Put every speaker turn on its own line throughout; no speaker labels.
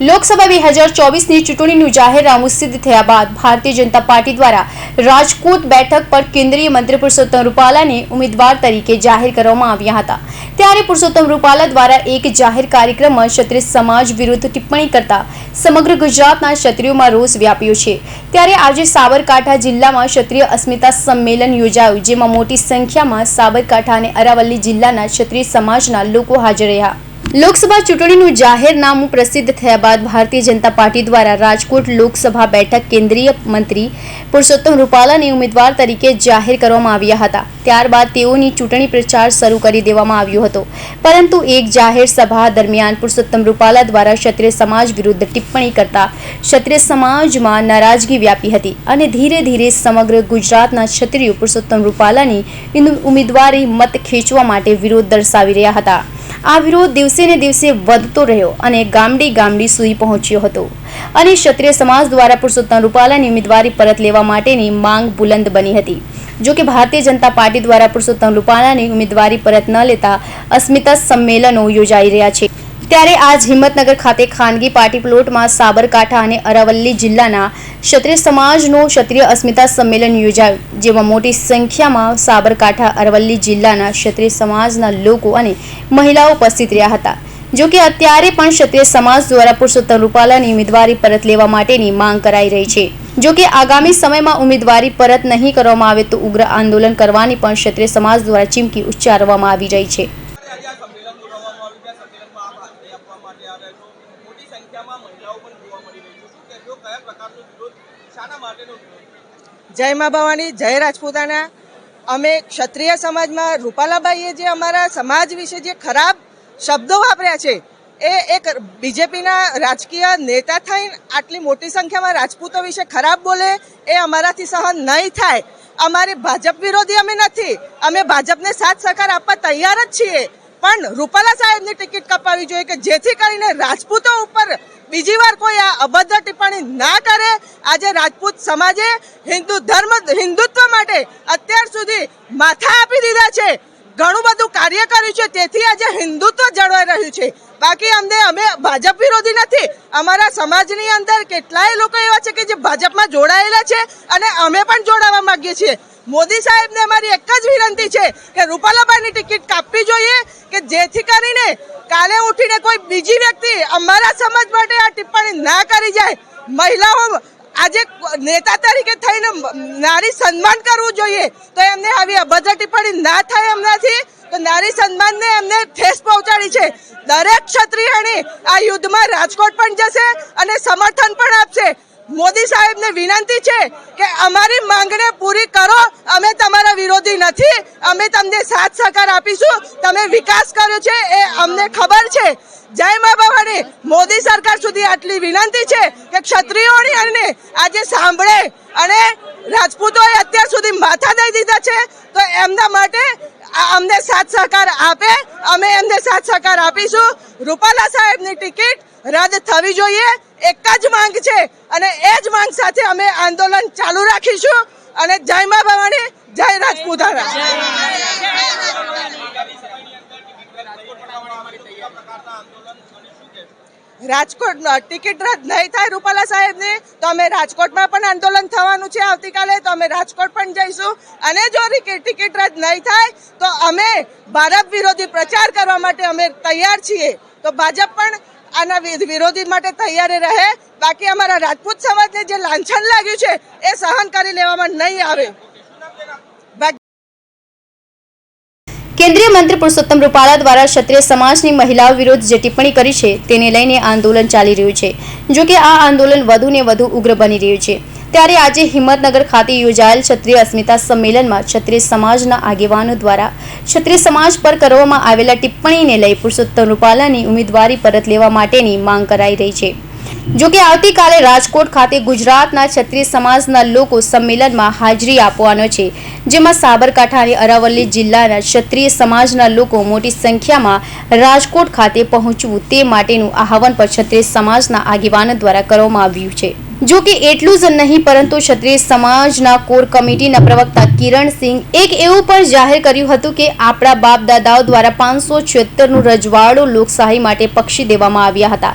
લોકસભા બે હજાર ચોવીસની ચૂંટણીનું જાહેરનામું સિદ્ધ થયા બાદ ભારતીય જનતા પાર્ટી દ્વારા રાજકોટ બેઠક પર કેન્દ્રીય મંત્રી પુરુષોત્તમ રૂપાલાને ઉમેદવાર તરીકે જાહેર કરવામાં આવ્યા હતા. ત્યારે પુરુષોત્તમ રૂપાલા દ્વારા એક જાહેર કાર્યક્રમમાં ક્ષત્રિય સમાજ વિરુદ્ધ ટિપ્પણી કરતા સમગ્ર ગુજરાતના ક્ષત્રિયોમાં રોષ વ્યાપ્યો છે. ત્યારે આજે સાબરકાંઠા જિલ્લામાં ક્ષત્રિય અસ્મિતા સંમેલન યોજાયું, જેમાં મોટી સંખ્યામાં સાબરકાંઠા અને અરાવલ્લી જિલ્લાના ક્ષત્રિય સમાજના લોકો હાજર રહ્યા. લોકસભા ચૂંટણીનું જાહેરનામું પ્રસિદ્ધ થયા બાદ ભારતીય જનતા પાર્ટી દ્વારા રાજકોટ લોકસભા બેઠક કેન્દ્રીય મંત્રી પુરુષોત્તમ રૂપાલાને ઉમેદવાર તરીકે જાહેર કરવામાં આવ્યા હતા. ત્યારબાદ તેઓની ચૂંટણી પ્રચાર શરૂ કરી દેવામાં આવ્યો હતો. પરંતુ એક જાહેર સભા દરમિયાન પુરુષોત્તમ રૂપાલા દ્વારા ક્ષત્રિય સમાજ વિરુદ્ધ ટિપ્પણી કરતા ક્ષત્રિય સમાજમાં નારાજગી વ્યાપી હતી અને ધીરે ધીરે સમગ્ર ગુજરાતના ક્ષત્રિયો પુરુષોત્તમ રૂપાલાની ઉમેદવારી મત ખેંચવા માટે વિરોધ દર્શાવી રહ્યા હતા. આ વિરોધ દિવસે ને દિવસે વધતો રહ્યો અને ગામડી ગામડી સુધી પહોંચ્યો હતો. અને ક્ષત્રિય સમાજ દ્વારા પુરુષોત્તમ રૂપાલાની ઉમેદવારી પરત લેવા માટેની માંગ બુલંદ બની હતી. જો કે ભારતીય જનતા પાર્ટી દ્વારા પુરુષોત્તમ રૂપાલાની ઉમેદવારી પરત ન લેતા અસ્મિતા સંમેલનો યોજાઈ રહ્યા છે. ત્યારે આજ હિંમતનગર ખાતે ખાનગી પાર્ટી પ્લોટમાં સાબરકાંઠા અને અરાવલ્લી જિલ્લાના ક્ષત્રિય સમાજનું ક્ષત્રિય અસ્મિતા સંમેલન યોજાયું, જેમાં મોટી સંખ્યામાં સાબરકાંઠા, અરવલ્લી જિલ્લાના ક્ષત્રિય સમાજના લોકો અને મહિલાઓ ઉપસ્થિત રહ્યા હતા. જો કે અત્યારે પણ ક્ષત્રિય સમાજ દ્વારા પુરુષોત્તમ રૂપાલાની ઉમેદવારી પરત લેવા માટેની માંગ કરાઈ રહી છે. જો કે આગામી સમયમાં ઉમેદવારી પરત નહીં કરવામાં આવે તો ઉગ્ર આંદોલન કરવાની પણ ક્ષત્રિય સમાજ દ્વારા ચીમકી ઉચ્ચારવામાં આવી રહી છે
આજે આ સંમેલન બોલાવવામાં આવ્યું છે સંમેલનમાં આપ હાજરી આપવા માટે આવ્યા છો મોટી સંખ્યામાં મહિલાઓ પણ જોવા મળી રહી છે શું કહેશો કયા પ્રકારનો વિરોધ શાના માટેનો વિરોધ
જય મા ભવાની, જય રાજપૂતાના. અમે ક્ષત્રિય સમાજમાં રૂપાલાબાઈએ જે અમારા સમાજ વિશે જે ખરાબ શબ્દો વાપર્યા છે, એ એક બીજેપીના રાજકીય નેતા થઈને આટલી મોટી સંખ્યામાં રાજપૂતો વિશે ખરાબ બોલે, એ અમારાથી સહન નહીં થાય. અમારી ભાજપ વિરોધી અમે નથી. અમે ભાજપને સાથ સહકાર આપવા તૈયાર જ છીએ. પણ રૂપાલા સાહેબની ટિકિટ કપાવી જોઈએ કે જેથી કરીને રાજપૂતો ઉપર બીજી વાર કોઈ આ અભદ્ર ટિપ્પણી ના કરે, આજે રાજપૂત સમાજે હિન્દુ ધર્મ, હિન્દુત્વ માટે અત્યાર સુધી માથા આપી દીધા છે. ઘણું બધું કાર્ય કર્યું છે, તેથી આજે હિન્દુત્વ જળવાઈ રહ્યું છે. બાકી અમને, અમે ભાજપ વિરોધી નથી. અમારા સમાજની અંદર કેટલાય લોકો એવા છે કે જે ભાજપમાં જોડાયેલા છે અને અમે પણ જોડાવા માંગીએ છીએ. મોદી સાહેબને અમારી એક જ વિનંતી છે કે રૂપાલાબાઈની ટિકિટ કાપવી જોઈએ, કે જેથી કરીને કાલે ઉઠીને કોઈ બીજી વ્યક્તિ અમારા સમાજ માટે આ ટિપ્પણી ના કરી જાય, મહિલાઓ આજે નેતા તરીકે થઈને નારી સન્માન કરવું જોઈએ, તો એમને આવી અભદ્ર ટિપ્પણી ના થાય એમનાથી, તો નારી સન્માનને એમને ઠેસ પહોંચાડી છે. દરેક ક્ષત્રિયણી આ યુદ્ધમાં રાજકોટ પણ જશે અને સમર્થન પણ આપશે. મોદી સાહેબને વિનંતી છે કે અમારી માંગને પૂરી કરો. અમે તમારા વિરોધી નથી. અમે તમને સાથ સહકાર આપીશું. તમે વિકાસ કર્યો છે એ અમને ખબર છે. જય મા ભવાની. મોદી સરકાર સુધી આટલી વિનંતી છે કે ક્ષત્રિયોની અને આજે સાંભળે અને રાજપૂતોએ અત્યાર સુધી માથા દઈ દીધા છે. તો એમના માટે અમને સાથ સહકાર આપે. અમે એમને સાથ સહકાર આપીશું. રૂપાલા સાહેબની ટિકિટ રદ થવી જોઈએ. એક જ માંગ છે અને એ જ માંગ સાથે અમે આંદોલન ચાલુ રાખીશું અને જય મા ભવાની જય રાજપૂતાના. રાજકોટ ટિકિટ રદ નહીં થાય રૂપાલા સાહેબની તો અમે રાજકોટમાં પણ આંદોલન થવાનું છે આવતીકાલે તો અમે રાજકોટ પણ જઈશું. અને જો ટિકિટ રદ નહીં થાય તો અમે ભારત વિરોધી પ્રચાર કરવા માટે અમે તૈયાર છીએ. તો ભાજપ પણ આના વિરોધી માટે તૈયાર રહે. બાકી અમારા રાજપૂત સમાજને જે લાંછન લાગ્યું છે, એ સહન કરી લેવામાં નહીં આવે.
કેન્દ્રીય મંત્રી પુરુષોત્તમ રૂપાલા દ્વારા ક્ષત્રિય સમાજની મહિલાઓ વિરુદ્ધ જે ટિપ્પણી કરી છે, તેને લઈને આંદોલન ચાલી રહ્યું છે. જો કે આ આંદોલન વધુ ને વધુ ઉગ્ર બની રહ્યું છે. ત્યારે આજે હિંમતનગર ખાતે યોજાયેલ ક્ષત્રિય અસ્મિતા સંમેલનમાં ક્ષત્રિય સમાજના આગેવાનો દ્વારા ક્ષત્રિય સમાજ પર કરવામાં આવેલા ટિપ્પણીને લઈ પુરુષોત્તમ રૂપાલાની ઉમેદવારી પરત લેવા માટેની માંગ કરાઈ રહી છે. જો કે આવતીકાલે રાજકોટ ખાતે ગુજરાતના ક્ષત્રિય સમાજના લોકો સંમેલનમાં હાજરી આપવાનો છે, જેમાં સાબરકાંઠા અને અરાવલ્લી જિલ્લાના ક્ષત્રિય સમાજના લોકો મોટી સંખ્યામાં રાજકોટ ખાતે પહોંચવું તે માટેનું આહવાન પણ ક્ષત્રિય સમાજના આગેવાનો દ્વારા કરવામાં આવ્યું છે. જો કે એટલું જ નહીં, પરંતુ ક્ષત્રિય સમાજના કોર કમિટીના પ્રવક્તા કિરણસિંહ એક એવું પણ જાહેર કર્યું હતું કે આપણા બાપ દાદાઓ દ્વારા પાંચસો છોતેરનું રજવાડું લોકશાહી માટે પક્ષી દેવામાં આવ્યા હતા.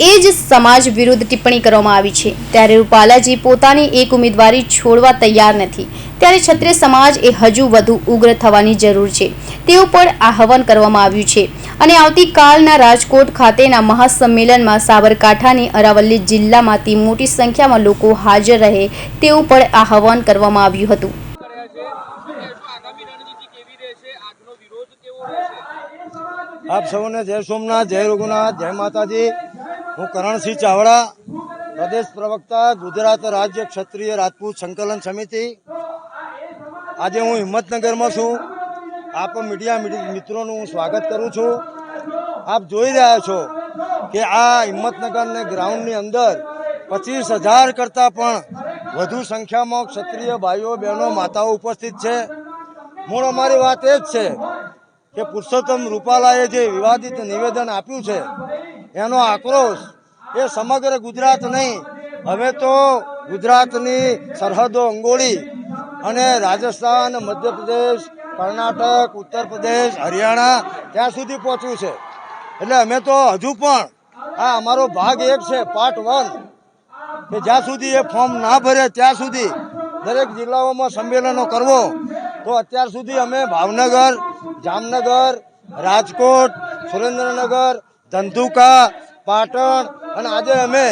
એ જ સમાજ વિરુદ્ધ ટિપ્પણી કરવામાં આવી છે. ત્યારે રૂપાલાજી પોતાની એક ઉમેદવારી છોડવા તૈયાર નથી. ત્યારે ક્ષત્રિય સમાજ એ હજુ વધુ ઉગ્ર થવાની જરૂર છે. તેવું પણ આહવાન કરવામાં આવ્યું છે. અને આવતીકાલના રાજકોટ ખાતેના મહાસંમેલનમાં સાબરકાંઠાની અરાવલ્લી જિલ્લામાંથી મોટી સંખ્યામાં લોકો હાજર રહે તેવું પણ આહવાન કરવામાં આવ્યું હતું.
આપ સૌને જય સોમનાથ, જય રઘુનાથ, જય માતાજી. હું કરણસિંહ ચાવડા, પ્રદેશ પ્રવક્તા, ગુજરાત રાજ્ય ક્ષત્રિય રાજપૂત સંકલન સમિતિ. આજે હું હિંમતનગરમાં છું. આપ મીડિયા મિત્રોનું હું સ્વાગત કરું છું. આપ જોઈ રહ્યા છો કે આ હિંમતનગરને ગ્રાઉન્ડની અંદર પચીસ હજાર કરતાં પણ વધુ સંખ્યામાં ક્ષત્રિય ભાઈઓ, બહેનો, માતાઓ ઉપસ્થિત છે. મૂળ અમારી વાત એ જ છે કે પુરુષોત્તમ રૂપાલાએ જે વિવાદિત નિવેદન આપ્યું છે એનો આક્રોશ એ સમગ્ર ગુજરાત નહીં. હવે તો ગુજરાતની સરહદો અંગોળી અને રાજસ્થાન, મધ્યપ્રદેશ, કર્ણાટક ઉત્તર પ્રદેશ હરિયાણા ત્યાં સુધી પહોંચ્યું છે. એટલે અમે તો હજુ પણ આ અમારો ભાગ એક છે પાર્ટ વન કે જ્યાં સુધી એ ફોર્મ ના ભરે ત્યાં સુધી દરેક જિલ્લાઓમાં સંમેલનો કરવો. તો અત્યાર સુધી અમે ભાવનગર, જામનગર, રાજકોટ, સુરેન્દ્રનગર ધંધુકા પાટણ, અને આજે અમે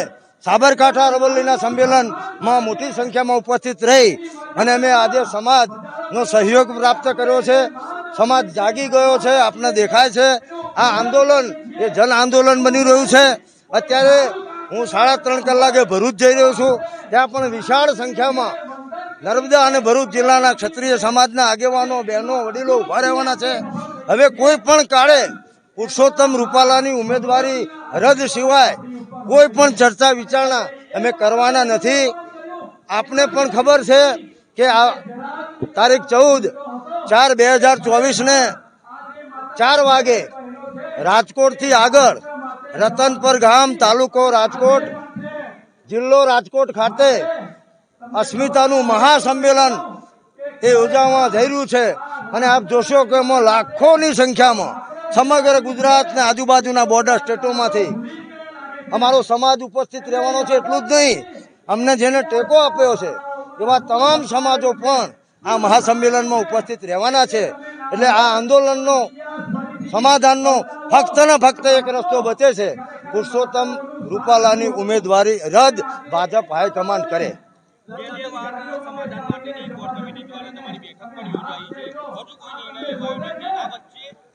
સાબરકાંઠા અરવલ્લીના સંમેલનમાં મોટી સંખ્યામાં ઉપસ્થિત રહી અને અમે આજે સમાજનો સહયોગ પ્રાપ્ત કર્યો છે. સમાજ જાગી ગયો છે, આપને દેખાય છે. આ આંદોલન એ જન આંદોલન બની રહ્યું છે. અત્યારે હું સાડા ત્રણ કલાકે ભરૂચ જઈ રહ્યો છું. ત્યાં પણ વિશાળ સંખ્યામાં નર્મદા અને ભરૂચ જિલ્લાના ક્ષત્રિય સમાજના આગેવાનો, બહેનો, વડીલો ઊભા રહેવાના છે. હવે કોઈ પણ કાળે પુરુષોત્તમ રૂપાલાની ઉમેદવારી રદ સિવાય કોઈ પણ ચર્ચા વિચારણા અમે કરવાના નથી. આપને પણ ખબર છે કે આ તારીખ ચૌદ ચાર બે હજાર ચોવીસને ચાર વાગે રાજકોટથી આગળ રતનપર ગામ તાલુકો રાજકોટ, જિલ્લો રાજકોટ ખાતે અસ્મિતાનું મહાસંમેલન એ યોજાવા જઈ રહ્યું છે. અને આપ જોશો કે એમાં લાખોની સંખ્યામાં સમગ્ર ગુજરાત ને આજુબાજુના બોર્ડર સ્ટેટોમાંથી અમારો સમાજ ઉપસ્થિત રહેવાનો છે એટલું જ નહીં, અમને જેને ટેકો આપ્યો છે, એવા તમામ સમાજો પણ આ મહાસંમેલનમાં ઉપસ્થિત રહેવાના છે. એટલે આ આંદોલનનો સમાધાનનો ફક્ત ને ફક્ત એક રસ્તો બચે છે, પુરુષોત્તમ રૂપાલાની ઉમેદવારી રદ ભાજપ હાઈકમાન્ડ કરે.
કોઈ નિર્ણય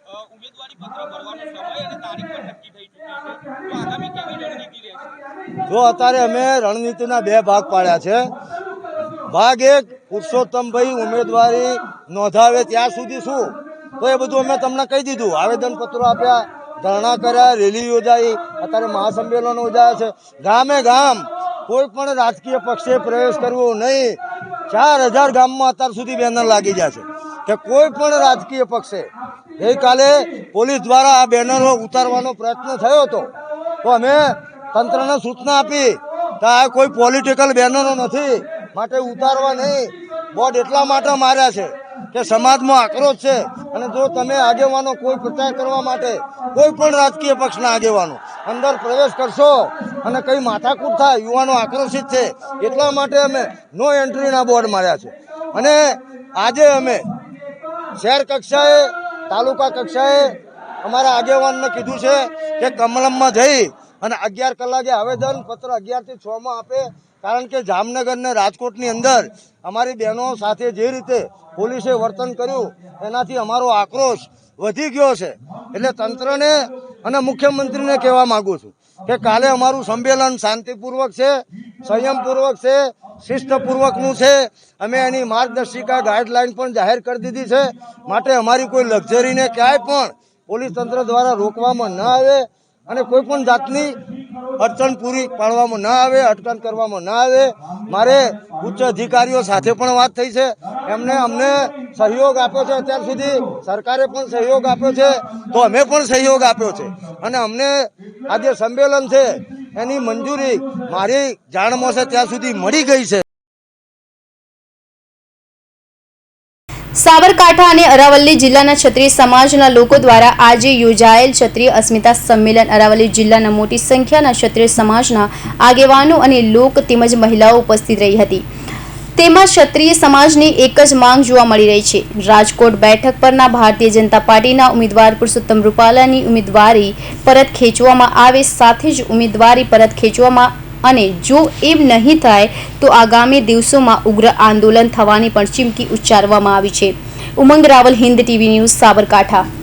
જો અત્યારે અમે રણનીતિના બે ભાગ પાડ્યા છે. ભાગ એક, પુરુષોત્તમભાઈ ઉમેદવારી નોંધાવે ત્યાં સુધી શું? તો એ બધું અમે તમને કહી દીધું. આવેદન પત્રો આપ્યા, ધરણા કર્યા, રેલી યોજાઈ. અત્યારે મહાસંમેલનો યોજાયા છે. ગામે ગામ કોઈ પણ રાજકીય પક્ષે પ્રવેશ કરવો નહીં. ચાર હજાર ગામમાં અત્યાર સુધી બેનર લાગી ગયા છે. કે કોઈ પણ રાજકીય પક્ષે ગઈકાલે પોલીસ દ્વારા આ બેનરો ઉતારવાનો પ્રયત્ન થયો હતો. તો અમે તંત્રને સૂચના આપી કે આ કોઈ પોલિટિકલ બેનરો નથી, માટે ઉતારવા નહીં. બોર્ડ એટલા માટે માર્યા છે કે સમાજમાં આક્રોશ છે. અને જો તમે આગેવાનો કોઈ પ્રચાર કરવા માટે કોઈ પણ રાજકીય પક્ષના આગેવાનો અંદર પ્રવેશ કરશો અને કઈ માથાકૂટ થાય, યુવાનો આક્રોશિત છે, એટલા માટે અમે નો એન્ટ્રીના બોર્ડ માર્યા છે. અને આજે અમે શહેર કક્ષાએ, તાલુકા કક્ષાએ અમારા આગેવાનને કીધું છે કે કમલમમાં જઈ અને અગિયાર કલાકે આવેદન પત્ર અગિયારથી છ માં આપે. કારણ કે જામનગર ને રાજકોટની અંદર અમારી બહેનો સાથે જે રીતે પોલીસે વર્તન કર્યું, એનાથી અમારો આક્રોશ વધી ગયો છે. એટલે તંત્રને અને મુખ્યમંત્રીને કહેવા માગું છું કે કાલે અમારું સંમેલન શાંતિપૂર્વક છે, સંયમપૂર્વક છે શિસ્તપૂર્વકનું છે. અમે એની માર્ગદર્શિકા ગાઈડલાઈન પણ જાહેર કરી દીધી છે. માટે અમારી કોઈ લક્ઝરીને ક્યાંય પણ પોલીસ તંત્ર દ્વારા રોકવામાં ન આવે અને કોઈ પણ જાતની અડચણ પૂરી પાડવામાં ન આવે અટકણ કરવામાં ન આવે. મારે ઉચ્ચ અધિકારીઓ સાથે પણ વાત થઈ છે. એમને અમને સહયોગ આપ્યો છે. અત્યાર સુધી સરકારે પણ સહયોગ આપ્યો છે. તો અમે પણ સહયોગ આપ્યો છે. અને અમને આ જે સંમેલન છે. એની મંજૂરી મારી જાણમાં છે ત્યાં સુધી મળી ગઈ છે.
સાબરકાંઠા અને અરાવલ્લી જિલ્લાના ક્ષત્રિય સમાજના લોકો દ્વારા આજે યોજાયેલ ક્ષત્રિય અસ્મિતા સંમેલન અરાવલ્લી જિલ્લાના મોટી સંખ્યાના ક્ષત્રિય સમાજના આગેવાનો અને લોક તેમજ મહિલાઓ ઉપસ્થિત રહી હતી. તેમાં ક્ષત્રિય સમાજની એક જ માંગ જોવા મળી રહી છે. રાજકોટ બેઠક પરના ભારતીય જનતા પાર્ટીના ઉમેદવાર પુરુષોત્તમ રૂપાલાની ઉમેદવારી પરત ખેંચવામાં આવે, સાથે જ ઉમેદવારી પરત ખેંચવામાં અને જો એમ નહીં થાય, તો આગામી દિવસોમાં ઉગ્ર આંદોલન થવાની પણ ચીમકી ઉચ્ચારવામાં આવી છે. Umang Raval, Hind TV news, Sabarkantha.